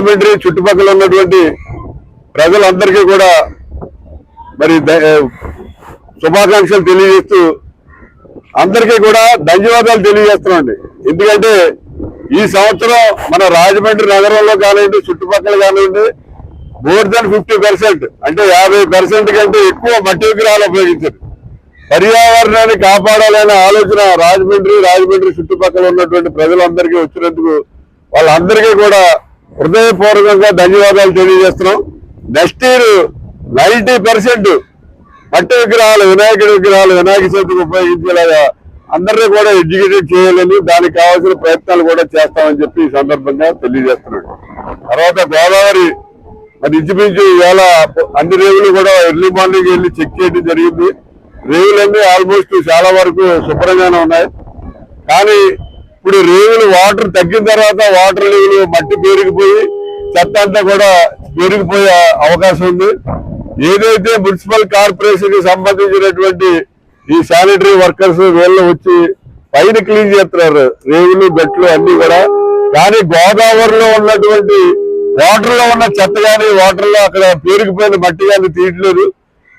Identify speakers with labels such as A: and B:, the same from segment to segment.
A: రాజమండ్రి చుట్టుపక్కల ఉన్నటువంటి ప్రజలందరికీ కూడా మరి శుభాకాంక్షలు తెలియజేస్తూ అందరికీ కూడా ధన్యవాదాలు తెలియజేస్తున్నాండి ఎందుకంటే ఈ సంవత్సరం మన రాజమండ్రి నగరంలో కానివ్వండి చుట్టుపక్కల కానివ్వండి మోర్ దాన్ ఫిఫ్టీ పర్సెంట్ అంటే యాభై పర్సెంట్ కంటే ఎక్కువ మట్టి విగ్రహాలు ఉపయోగించారు. పర్యావరణాన్ని కాపాడాలనే ఆలోచన రాజమండ్రి రాజమండ్రి చుట్టుపక్కల ఉన్నటువంటి ప్రజలందరికీ వచ్చినందుకు వాళ్ళందరికీ కూడా హృదయపూర్వకంగా ధన్యవాదాలు తెలియజేస్తున్నాం. నెక్స్ట్ ఇయర్ నైన్టీ పర్సెంట్ పట్టు విగ్రహాలు వినాయకుడి విగ్రహాలు వినాయక చవితికి ఉపయోగించేలాగా అందరినీ కూడా ఎడ్యుకేటెడ్ చేయాలని దానికి కావాల్సిన ప్రయత్నాలు కూడా చేస్తామని చెప్పి ఈ సందర్భంగా తెలియజేస్తున్నాడు తర్వాత గోదావరి మరి ఇంచుమించు ఇవాళ అన్ని రేవులు కూడా ఎర్లీ మార్నింగ్ వెళ్ళి చెక్ చేయడం జరిగింది. రేవులన్నీ ఆల్మోస్ట్ చాలా వరకు శుభ్రంగానే ఉన్నాయి. కానీ ఇప్పుడు రేవులు వాటర్ తగ్గిన తర్వాత వాటర్ లెవెల్ మట్టి పేరుకుపోయి చెత్త అంతా కూడా పేరుకుపోయే అవకాశం ఉంది. ఏదైతే మున్సిపల్ కార్పొరేషన్కి సంబంధించినటువంటి ఈ శానిటరీ వర్కర్స్ వీళ్ళు వచ్చి పైన క్లీన్ చేస్తున్నారు. రేవులు గట్లు అన్ని కూడా. కానీ గోదావరిలో ఉన్నటువంటి వాటర్లో ఉన్న చెత్త కానీ వాటర్లో అక్కడ పేరుకుపోయిన మట్టి కానీ తీయట్లేదు.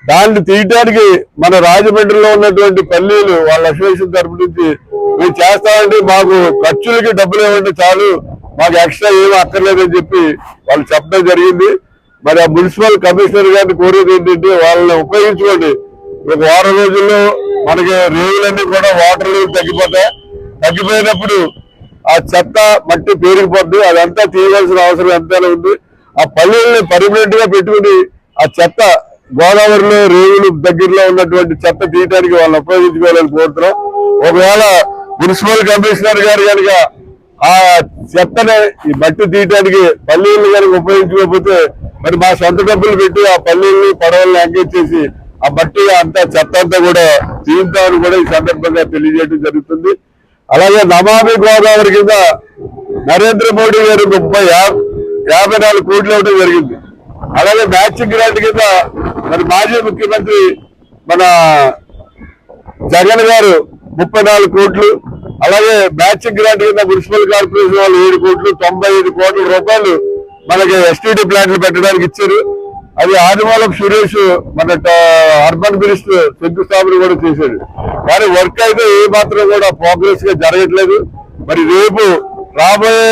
A: దాన్ని తీయటానికి మన రాజమండ్రిలో ఉన్నటువంటి పల్లీలు వాళ్ళ అసోసియేషన్ తరపు నుంచి మేము చేస్తామంటే మాకు ఖర్చులకి డబ్బులు ఇవ్వండి చాలు. మాకు ఎక్స్ట్రా ఏమీ అక్కర్లేదని చెప్పి వాళ్ళు చెప్పడం జరిగింది. మరి ఆ మున్సిపల్ కమిషనర్ గారిని కోరేది ఏంటంటే వాళ్ళని ఉపయోగించుకోండి. ఒక వారం రోజుల్లో మనకి రేవులన్నీ కూడా వాటర్ లెవెల్ తగ్గిపోతాయి. తగ్గిపోయినప్పుడు ఆ చెత్త మట్టి పేరుకుపోద్ది. అదంతా తీయవలసిన అవసరం ఎంతైనా ఉంది. ఆ పల్లీలని పర్మనెంట్గా పెట్టుకుని ఆ చెత్త గోదావరిలో రేవులు దగ్గరలో ఉన్నటువంటి చెత్త తీయడానికి వాళ్ళని ఉపయోగించుకోవాలని కోరుతున్నాం. ఒకవేళ మున్సిపల్ కమిషనర్ గారు కనుక ఆ చెత్తని ఈ మట్టి తీయడానికి పల్లీలను కనుక ఉపయోగించుకోకపోతే మరి మా సొంత డబ్బులు పెట్టి ఆ పల్లీల్ని పడవల్ని ఎంగేజ్ చేసి ఆ మట్టి అంతా చెత్త అంతా కూడా తీరుతామని కూడా ఈ సందర్భంగా తెలియజేయడం జరుగుతుంది. అలాగే నమామి గోదావరి కింద నరేంద్ర మోడీ గారు ముప్పై యాభై నాలుగు కోట్లు ఇవ్వడం జరిగింది. అలాగే మ్యాచింగ్ గ్రాంట్ కింద మరి మాజీ ముఖ్యమంత్రి మన జగన్ గారు ముప్పై నాలుగు కోట్లు అలాగే మ్యాచింగ్ గ్రాంట్ కింద మున్సిపల్ కార్పొరేషన్ వాళ్ళు ఏడు కోట్లు తొంభై ఐదు కోట్ల రూపాయలు మనకి ఎస్టీడీ ప్లాంట్లు పెట్టడానికి ఇచ్చారు. అది ఆదివారం సురేష్ మన అర్బన్ మినిస్టర్ శంకుస్థాపన కూడా చేశాడు. కానీ వర్క్ అయితే ఏ మాత్రం కూడా ప్రోగ్రెస్గా జరగట్లేదు. మరి రేపు రాబోయే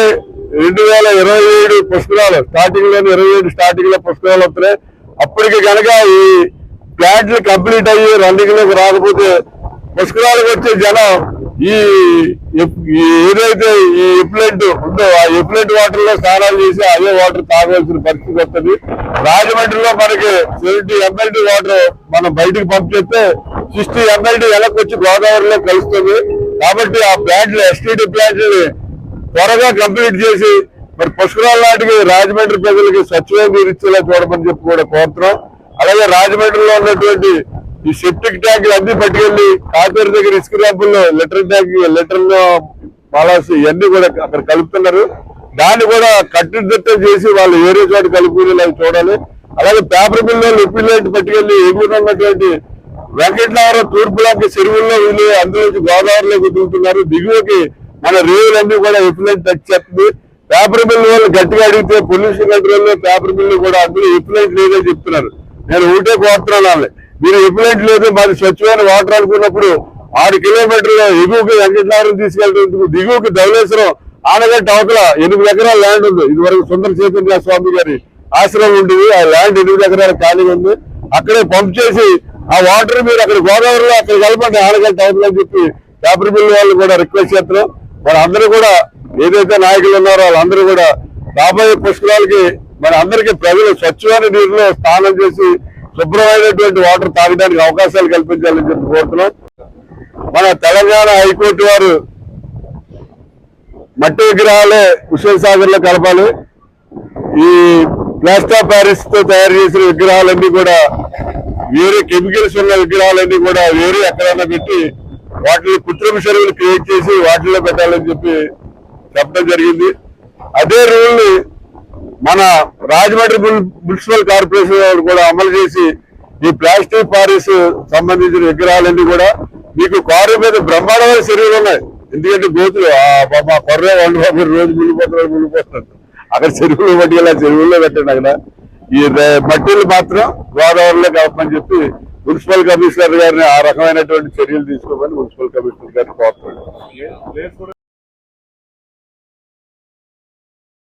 A: రెండు వేల ఇరవై ఏడు పుస్తకాలు స్టార్టింగ్లో ఇరవై ఏడు స్టార్టింగ్లో పుస్తకాలు వస్తున్నాయి. అప్పటికి కనుక ఈ ప్లాంట్లు కంప్లీట్ అయ్యి రన్నింగ్లోకి రాకపోతే ముసుకురాలకు వచ్చే జనం ఈ ఈ ఏదైతే ఈ ఎప్లెంట్ ఉందో ఆ ఎప్లెంట్ వాటర్లో స్నానాలు చేసి అదే వాటర్ తాగవలసిన పరిస్థితి వస్తుంది. రాజమండ్రిలో మనకి సెవెంటీ ఎంఎల్టీ వాటర్ మనం బయటకు పంప్ చేస్తే సిక్స్టీ ఎంఎల్టీ వెనక్కి వచ్చి గోదావరిలో కలుస్తుంది. కాబట్టి ఆ ప్లాంట్లు ఎస్టీడీ ప్లాంట్ని త్వరగా కంప్లీట్ చేసి మరి పుష్కరాల నాటికి రాజమండ్రి ప్రజలకి స్వచ్ఛమైన నీరు ఇచ్చేలా చూడమని చెప్పి కూడా కోరుతున్నాం. అలాగే రాజమండ్రిలో ఉన్నటువంటి ఈ సెప్టిక్ ట్యాంకులు అన్ని పట్టుకెళ్ళి కాపేరు దగ్గర ఇసుక ర్యాంపుల్లో లెటర్ ట్యాంక్ లెటర్ పాలాసి ఇవన్నీ కూడా అక్కడ కలుపుతున్నారు. దాన్ని కూడా కట్టుదిట్టం చేసి వాళ్ళు వేరే చోట కలుపుకునేలా చూడాలి. అలాగే పేపర్ మిల్లు లిపిలేట్ పట్టుకెళ్ళి ఎగురు ఉన్నటువంటి వెంకటనగరం తూర్పు లాంటి చెరువుల్లో వీళ్ళు అందులోంచి గోదావరిలోకి దిగుతున్నారు దిగువకి మన రేవులన్నీ కూడా ఎప్పుడైతే టచ్ చేస్తుంది. పేపర్ మిల్లు వాళ్ళు గట్టిగా అడిగితే పొల్యూషన్ కంట్రోల్ పేపర్ మిల్ కూడా అందులో ఎఫ్లైట్ లేదని చెప్తున్నారు. నేను ఊటే కోరుతున్నాను వాళ్ళని. మీరు ఎఫ్లైట్ లేదు మాది స్వచ్ఛమైన వాటర్ అనుకున్నప్పుడు ఆరు కిలోమీటర్ల ఎగువకి వెంకటనగరం తీసుకెళ్తేందుకు దిగువకి ధవలేశ్వరం ఆనగట్ట అవతల ఎనిమిది ఎకరాల ల్యాండ్ ఉంది. ఇది వరకు సుందర చైతన్య స్వామి గారి ఆశ్రమం ఉండేది. ఆ ల్యాండ్ ఎనిమిది ఎకరాల ఖాళీగా ఉంది. అక్కడే పంప్ చేసి ఆ వాటర్ మీరు అక్కడ గోదావరిలో అక్కడ కలపండి ఆనగట్ట అవతల అని చెప్పి పేపర్ మిల్ వాళ్ళు కూడా రిక్వెస్ట్ చేస్తున్నాం వాళ్ళందరూ కూడా ఏదైతే నాయకులు ఉన్నారో వాళ్ళందరూ కూడా రాబోయే పుష్కరాలకి మన అందరికీ ప్రజలు స్వచ్ఛమైన నీరులో స్నానం చేసి శుభ్రమైనటువంటి వాటర్ తాగడానికి అవకాశాలు కల్పించాలని చెప్పి కోరుతున్నాం. మన తెలంగాణ హైకోర్టు వారు మట్టి విగ్రహాలే హుస్సేన్ సాగర్లో కలపాలి. ఈ ప్లాస్టర్ ఆఫ్ ప్యారిస్తో తయారు చేసిన విగ్రహాలన్నీ కూడా వేరే కెమికల్స్ ఉన్న విగ్రహాలన్నీ కూడా వేరే ఎక్కడైనా పెట్టి వాటిని కృత్రిమ చెరువులు క్రియేట్ చేసి వాటిలో పెట్టాలని చెప్పి చెప్పడం జరిగింది. అదే రూల్ని మన రాజమండ్రి మున్సిపల్ కార్పొరేషన్ వాళ్ళు కూడా అమలు చేసి ఈ ప్లాస్టిక్ పారిస్ సంబంధించిన విగ్రహాలన్నీ కూడా మీకు కారు మీద బ్రహ్మాండమైన శరీరం ఉన్నాయి. ఎందుకంటే గోతులు ఆ మా కొర్రే వాళ్ళు బాబు రోజు మునిగిపోతున్నారు మునిగిపోతున్నారు అక్కడ చెరువులు పట్టుకెళ్ళి ఆ చెరువుల్లో పెట్టండి అక్కడ. ఈ మట్టిలు మాత్రం గోదావరిలో కలపని చెప్పి మున్సిపల్ కమిషనర్ గారిని ఆ రకమైనటువంటి చర్యలు తీసుకోమని మున్సిపల్ కమిషనర్ గారిని కోరుతున్నాడు